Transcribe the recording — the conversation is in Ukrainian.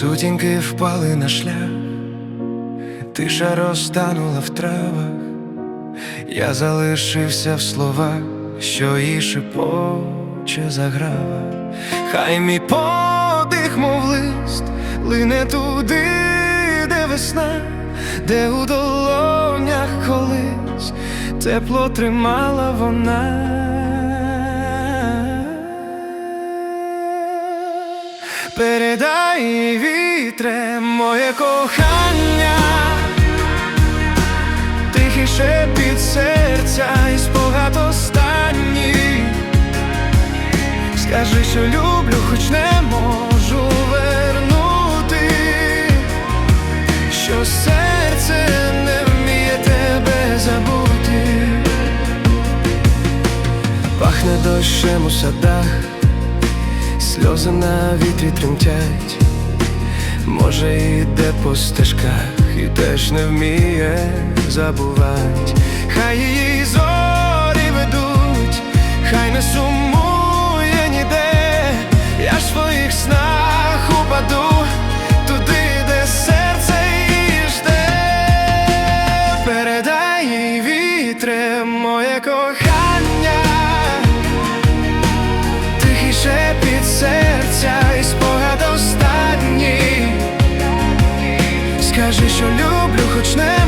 Сутінки впали на шлях, тиша розтанула в травах, я залишився в словах, що і шепоче заграва. Хай мій подих, мов лист, лине туди, де весна, де у долонях колись тепло тримала вона. Передай вітре моє кохання, тихий шепіт серця і спогад останній. Скажи, що люблю, хоч не можу вернути, що серце не вміє тебе забути, пахне дощем у садах, сльози на вітрі тремтять, може, йде по стежках, і теж не вміє забувати, хай її зорі ведуть, хай не сумує ніде, я ж в своїх снах упаду. Передай їй моє кохання. Скажи, що люблю, хоч не.